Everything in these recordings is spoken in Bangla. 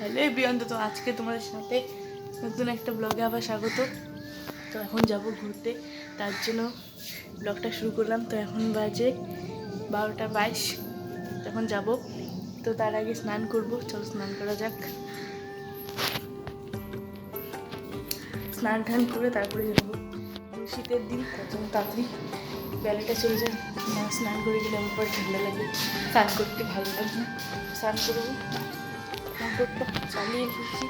হ্যালো বিয়ন্ত তো আজকে তোমাদের সাথে নতুন একটা ব্লগে আবার স্বাগত। তো এখন যাব ঘুরতে, তার জন্য ব্লগটা শুরু করলাম। তো এখন বাজে বারোটা বাইশ তখন যাব। তো তার আগে স্নান করব, চলো স্নান করা যাক। স্নান টান করে তারপরে যাব। শীতের দিন, তার তাড়াতাড়ি বেলাটা চলে যায়। না, স্নান করে গেলে আমার পরে ঠান্ডা লাগে। স্নান করতে ভালো লাগে না। স্নান করব মোটরটা চালিয়ে এসেছি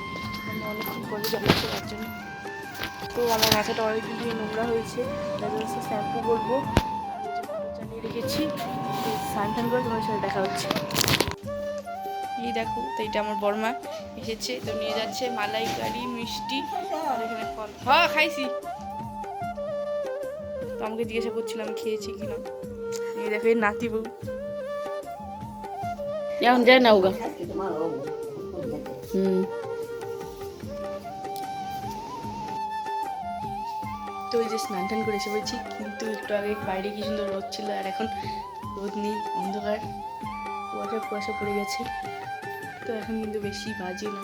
আমি অনেকক্ষণ পরে তার জন্য। তো আমার মাথাটা অনেকদিন থেকে নোংরা হয়েছে। তাই জন্য শ্যাম্পু করব চালিয়ে রেখেছি। স্নান করে তোমার সাথে দেখা হচ্ছে। এই দেখো, তো এটা আমার বর্মা এসেছে। তো নিয়ে যাচ্ছে মালাইকারি, মিষ্টি। আর এখানে ফল। হ্যাঁ খাইছি। তো আমাকে জিজ্ঞাসা করছিলাম খেয়েছি কিনা। এই দেখো এই নাতি বউ। এখন যায় না ওগা। তো ওই যে স্নান টান করে এসে বলছি কিন্তু একটু আগে বাইরে কি সুন্দর রোদ ছিল, আর এখন রোদ নেই, অন্ধকার, কুয়াশা কুয়াশা পড়ে গেছে। তো এখন কিন্তু বেশি বাজে না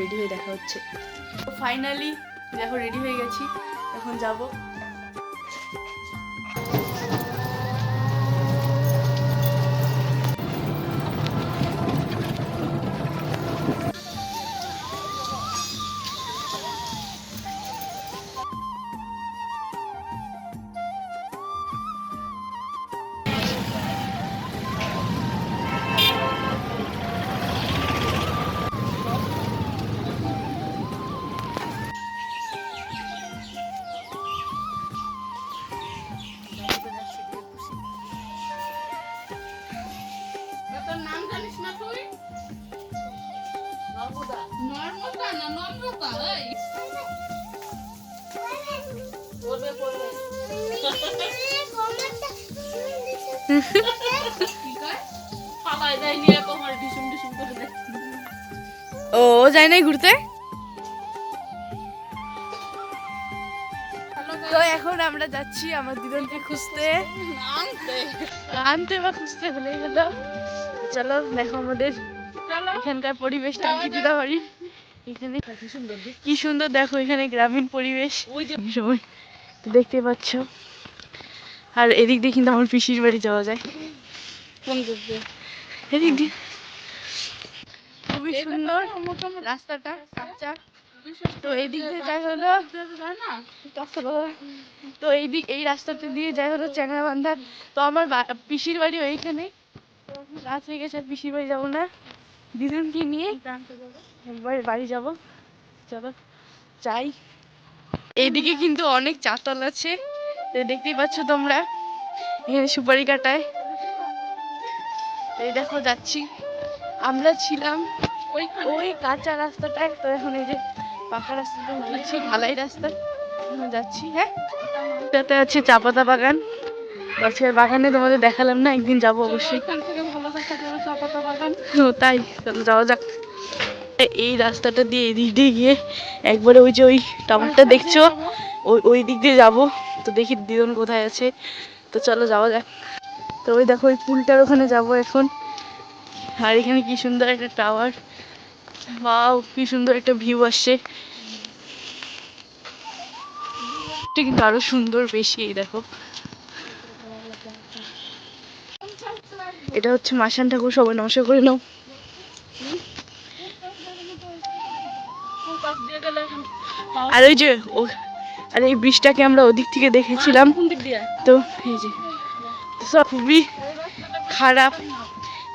রেডি হয়ে দেখা হচ্ছে। তো ফাইনালি দেখো রেডি হয়ে গেছি, এখন যাব। ও যায় নাই ঘুরতে? তো এখন আমরা যাচ্ছি আমার দিদনকে খুঁজতে। আনতে আনতে বা খুঁজতে হলে গেল। চলো দেখো আমাদের এখানকার পরিবেশটা কি দিদা পারি। এখানে কি সুন্দর দেখো এখানে গ্রামীণ পরিবেশ। ওই যে এই সময় দেখতে পাচ্ছ। আর এদিক দিয়ে কিন্তু আমার পিসির বাড়ি যাওয়া যায়। ফোন করবে এদিক দিয়ে। খুবই সুন্দর। রাস্তাটা কাঁচা। তো এই দিক দিয়ে যাই হলো। তো এই দিক এই রাস্তাটা দিয়ে যাই হলো চ্যাংরা বান্ধার তো আমার পিসির বাড়ি ওইখানে। রাত হয়ে গেছে আর পিসির বাড়ি যাব না। দিদুনকে নিয়ে বাড়ি যাব। চলো যাই। এইদিকে কিন্তু অনেক চাতাল আছে। দেখতেই পাচ্ছ তোমরা? এখানে সুপারি কাটায়। এই দেখো যাচ্ছি। আমরা ছিলাম ওই ওই কাঁচা রাস্তাটায়। তো এখন এই যে পাকা রাস্তাটা যাচ্ছি ঢালাই রাস্তা। যাচ্ছি হ্যাঁ? এটাতে আছে চা পাতা বাগান। গাছের বাগানে তোমাদের দেখালাম না একদিন যাব অবশ্যই। ও তাই। চলো যাওয়া যাক। এই রাস্তাটা দিয়ে এদিক দিয়ে গিয়ে একবারে ওই যে ওই টাওয়ারটা দেখছ? ওই ওই দিক দিয়ে যাব। তো দেখি দিদন কোথায় আছে। তো চলো যাওয়া যাক। তো ওই দেখো ওই পুলটার ওখানে যাব এখন। আর এখানে কি সুন্দর একটা টাওয়ার বাও কি সুন্দর একটা ভিউ আসছে। এটা কিন্তু আরও সুন্দর বেশি এই দেখো। এটা হচ্ছে মাসান ঠাকুর সবাই নমস্কার করে নাও। আর ওই যে ও আর এই ব্রিজটাকে আমরা ওদিক থেকে দেখেছিলাম। তো এই যে সব খুবই খারাপ।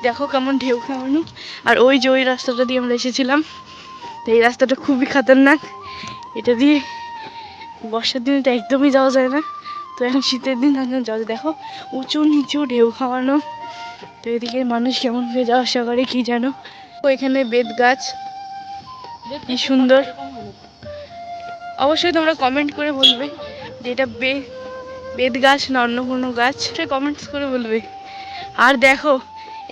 দেখো কেমন ঢেউ খাওয়ানো আর ওই যে ওই রাস্তাটা দিয়ে আমরা এসেছিলাম তো এই রাস্তাটা খুবই খাতারনাক। এটা দিয়ে বর্ষার দিনে তো একদমই যাওয়া যায় না। তো এখন শীতের দিন এখন যাওয়া যায়। দেখো উঁচু নিচু ঢেউ খাওয়ানো। তো এদিকে মানুষ কেমন করে যাওয়া আসা করে কী জানো? তো এখানে বেত গাছ কি সুন্দর। অবশ্যই তোমরা কমেন্ট করে বলবে যে এটা বে, বেদ গাছ না অন্য কোনো গাছ। সে কমেন্টস করে বলবে। আর দেখো,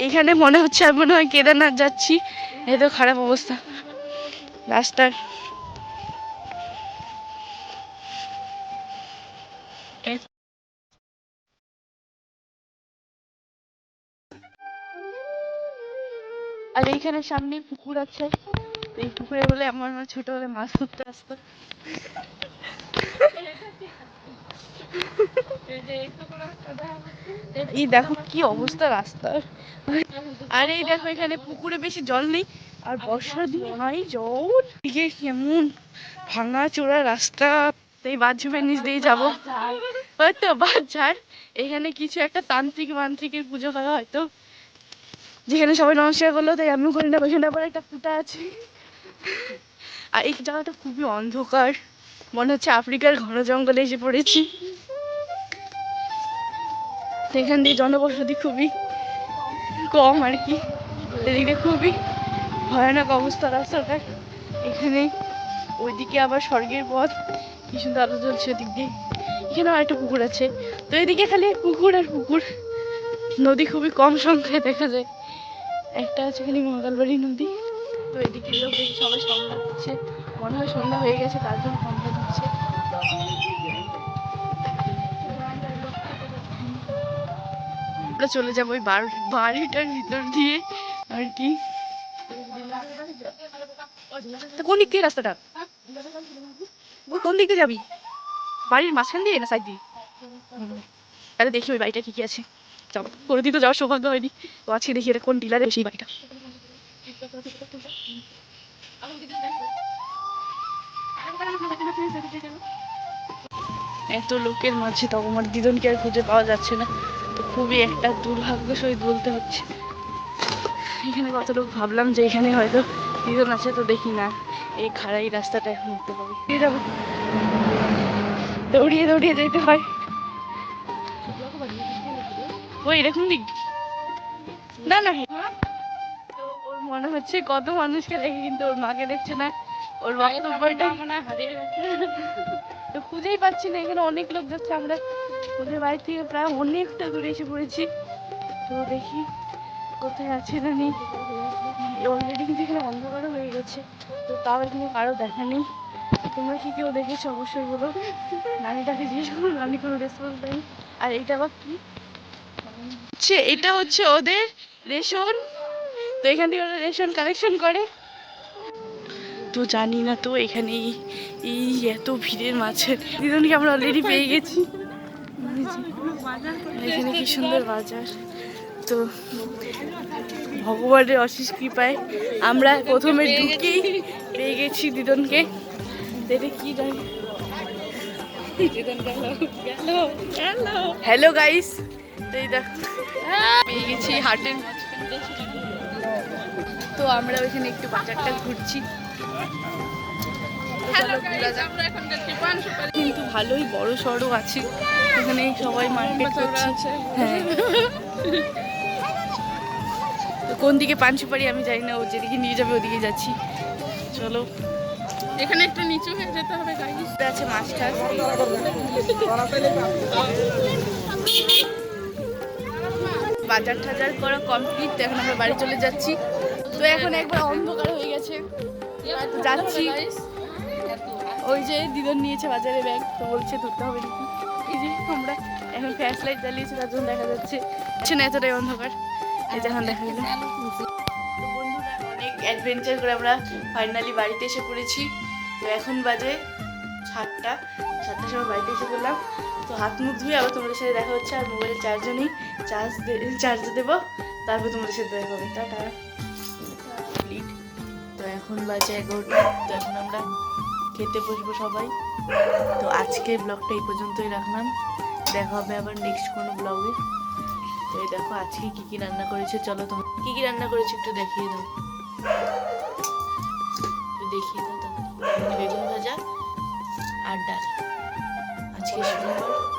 এখানে মনে হচ্ছে আমি মনে হয় কেদারনাথ যাচ্ছি। এত খারাপ অবস্থা। রাস্তার আর এইখানে সামনে পুকুর আছে। এই পুকুরে বলে আমার মা ছোটবেলায় মাছ ধরতে আসতো। এই দেখা কি অবস্থা রাস্তার। আর এই দেখো এখানে পুকুরে বেশি জল নেই, আর বর্ষার দিন নাই জল। দিকে কেমন ভাঙা চোরা রাস্তা তো এই বাথরুমের নিচ দিয়ে যাব। হয়তো বাজার এখানে কিছু একটা তান্ত্রিক মান্ত্রিকের পুজো করা হয়তো। যেখানে সবাই নমস্কার করল, তাই আমিও করি না ওইখানে আবার একটা ফুটা আছে। আর এই জায়গাটা খুবই অন্ধকার। মনে হচ্ছে আফ্রিকার ঘন জঙ্গলে এসে পড়েছি। এখান দিয়ে জনবসতি খুবই কম আর কি। এদিকে খুবই ভয়ানক অবস্থা রাস্তাটার। এখানে ওইদিকে আবার স্বর্গের পথ। কি সুন্দর আলো জ্বলছে ওদিক দিয়ে। এখানে আর একটা পুকুর আছে। তো এদিকে খালি পুকুর আর পুকুর। নদী খুবই কম সংখ্যায় দেখা যায়। একটা আছে খালি মঙ্গলবাড়ি নদী। তো এদিকে লোক দেখি সবাই সন্ধ্যা দিচ্ছে মনে হয় সন্ধ্যা হয়ে গেছে, তার জন্য সন্ধ্যা দিচ্ছে। আমরা চলে যাব ওই বাড়িটার ভিতর দিয়ে, আর কি। কোন দিক দিয়ে রাস্তাটা? কোন দিক দিয়ে যাবি? বাড়ির মাঝখান দিয়ে না সাইড দিয়ে। তাহলে দেখি ওই বাড়িটা ঠিকই আছে। চল, কোনোদিন তো যাওয়ার সৌভাগ্য হয়নি। তো আজকে দেখি এটা কোন ডিলারে সেই বাড়িটা। এত লোকের মাঝে তো আমার দিদনকে আর খুঁজে পাওয়া যাচ্ছে না। তো খুবই একটা দুর্ভাগ্য সহিত বলতে হচ্ছে। এখানে কত লোক ভাবলাম যে এখানে হয়তো দিদন আছে, তো দেখি না। এই খাড়াই রাস্তাটা এখন উঠতে পারি দিয়ে যাব। দৌড়িয়ে দৌড়িয়ে যেতে হয়। ওই এরকম দিক। না না মনে হচ্ছে কত মানুষকে দেখে কিন্তু ওর মাকে দেখছে না। ওর মনে হয় তো খুঁজেই পাচ্ছি না এখানে অনেক লোক যাচ্ছে। আমরা ওদের বাড়ি থেকে প্রায় অনেকটা দূরে এসে পড়েছি। তো দেখি কোথায় আছে না নেই। অলরেডি কিন্তু এখানে অন্ধকারও হয়ে গেছে। তো তাও এখানে কারও দেখা নেই। তোমরা কি কেউ দেখেছ? অবশ্যই বলো। নানিটাকে জিজ্ঞেস করো নানি কোনো রেসপন্স দেয়নি। আর এইটা আবার কি? হচ্ছে এটা হচ্ছে ওদের রেশন। তো এখান থেকে ওরা রেশন কালেকশন করে। তো জানি না তো এখানে এই- এত ভিড়ের মাঝে। দিদনকে আমরা অলরেডি পেয়ে গেছি। এখানে কি সুন্দর বাজার। তো ভগবানের অশেষ কৃপায় আমরা প্রথমে ঢুকেই পেয়ে গেছি দিদনকে কি জানি? হ্যালো গাইস এই দেখো, পেয়ে গেছি হাটের। তো আমরা ওইখানে একটু বাজারটা ঘুরছি। কিন্তু ভালোই বড় সড়ো আছে। এখানে সবাই মার্কেট করছে। হ্যাঁ। তো কোন দিকে পান সুপারি আমি জানি না ও যেদিকে নিয়ে যাবে ওদিকে যাচ্ছি। চলো। এখানে একটু নিচু হয়ে যেতে হবে গাইস এটা আছে মাছ টাছ বাজার টাজার করা কমপ্লিট তো এখন আমরা বাড়ি চলে যাচ্ছি। তো এখন একবার অন্ধকার হয়ে গেছে। যাচ্ছি। ওই যে দিদন নিয়েছে বাজারে ব্যাগ, তো বলছে, ধরতে হবে নাকি? এই যে আমরা এখন ফ্ল্যাশ লাইট জ্বালিয়েছি, তার জন্য দেখা যাচ্ছে না এতটাই অন্ধকার। এই যে এখন দেখা গেল। অনেক অ্যাডভেঞ্চার করে আমরা ফাইনালি বাড়িতে এসে পড়েছি। তো এখন বাজে সাতটা, সাতটার সময় বাড়িতে এসে পড়লাম তো হাত মুখ ধুয়ে আবার তোমাদের সাথে দেখা হচ্ছে আর মোবাইলের নেই চার্জ চার্জ দেবো, তারপর তোমাদের সাথে দেখা হবে। টাটা। কমপ্লিট তো এখন বাজে এগারোটা, তো এখন আমরা খেতে বসবো সবাই। তো আজকে ব্লগটা এই পর্যন্তই রাখলাম। দেখা হবে আবার নেক্সট কোনো ব্লগে। তো এই দেখো, আজকে কী কী রান্না করেছে? চলো তোমার কী কী রান্না করেছে একটু দেখিয়ে দাও। দেখিয়ে দাও বেগুন ভাজা। আর ডাল আজকে শুক্রবার